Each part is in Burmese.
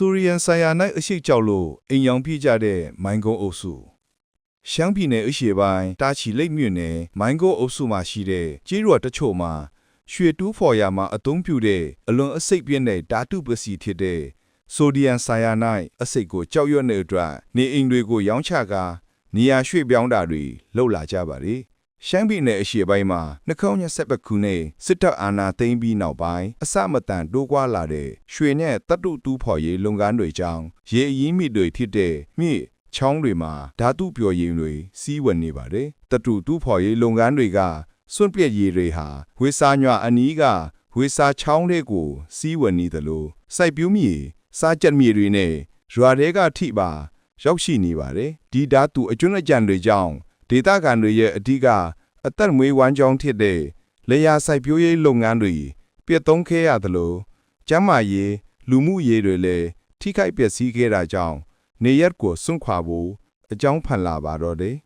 ဆိုရီယန်ဆိုင်ယာ၌အရှိကြောက်လို့အိမ်ရောင်ပြကြတဲ့မိုင်းကုန်းအုပ်စုရှမ်းပြည်နယ်အရှေ့ပိုင်းတာချီလိတ်မြို့နယ်မိုင်းကုန်းအုပ်စုမှာရှိတဲ့ကျေးရွာတချို့မှာရွှေတူးဖော်ရာမှာအသုံးပြုတဲ့အလွန်အစိတ်ပြင်းတဲ့ဓာတုပစ္စည်းဖြစ်တဲ့ဆိုဒီယမ်ဆိုင်ယာနိုက်အစိတ်ကိုကြောက်ရွံ့တဲ့အတွက်နေအိမ်တွေကိုရောင်းချကာနေရာရွှေ့ပြောင်းတာတွေလုပ်လာကြပါတယ်။ ရှမ်းပြည်နယ်အရှေ့ပိုင်းမှာ2020ခုနှစ်စစ်တပ်အာဏာသိမ်းပြီးနောက်ပိုင်းအစမတန်တိုးကွာလာတဲ့ရွှေနဲ့တပ်တုတူးဖော်ရေးလုပ်ငန်းတွေကြောင့်ရေအရင်းမြစ်တွေဖြစ်တဲ့မြစ်ချောင်းတွေမှာဓာတုပျော်ရည်တွေစီးဝင်နေပါတယ်။တပ်တုတူးဖော်ရေးလုပ်ငန်းတွေကစွန့်ပစ်ရည်တွေဟာဝေစာညွအနီးကဝေစာချောင်းတွေကိုစီးဝင်နေသလိုစိုက်ပျိုးမြေစားကြက်မြေတွေနဲ့ရွာတွေကထိပါရောက်ရှိနေပါတယ်။ဒီဓာတုအကျွမ်းအကြံတွေကြောင့်ဒေသခံတွေရဲ့အဓိက အသက်မွေးဝမ်းကြောင်းဖြစ်တဲ့လေယာစိုက်ပျိုးရေးလုပ်ငန်းတွေပြတ်သုံးခဲ့ရသလိုကျန်းမာရေးလူမှုရေးတွေလည်းထိခိုက်ပျက်စီးခဲ့တာကြောင့်နေရက်ကိုစွန့်ခွာဖို့အကြောင်းဖန်လာပါတော့တယ်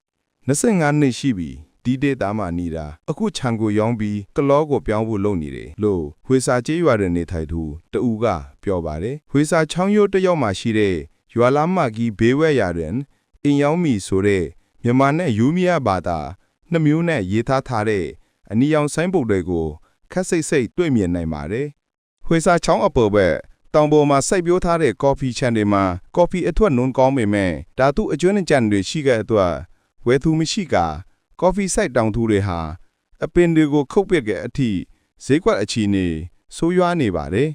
25နှစ်ရှိပြီဒီဒေတာမှနေတာအခုခြံကိုရောင်းပြီးကလောကိုပြောင်းဖို့လုပ်နေတယ်လို့ဝေစာကျေးရွာတဲ့နေထိုင်သူတဦးကပြောပါတယ်ဝေစာချောင်းရိုးတစ်ယောက်မှရှိတဲ့ရွာလာမကြီးဘေးဝဲရတွင်အင်ယောင်းမီဆိုတဲ့မြန်မာနဲ့ယူမီယာဘာသာ နှစ်မျိုးနဲ့ရေးသားထားတဲ့အနီရောင်ဆိုင်းပုတ်တွေကိုခက်စိတ်စိတ်တွေ့မြင်နိုင်ပါတယ်ဝေစာချောင်းအပေါ်ဘက်တောင်ပေါ်မှာစိုက်ပျိုးထားတဲ့ကော်ဖီခြံတွေမှာကော်ဖီအထွတ်နုံကောင်းပေမဲ့ဓာတုအကျွမ်းအကြံတွေရှိခဲ့အတွက်ဝယ်သူမရှိကကော်ဖီစိုက်တောင်သူတွေဟာအပင်တွေကိုခုတ်ပစ်တဲ့အထိဈေးကွက်အခြေအနေဆိုးရွားနေပါတယ်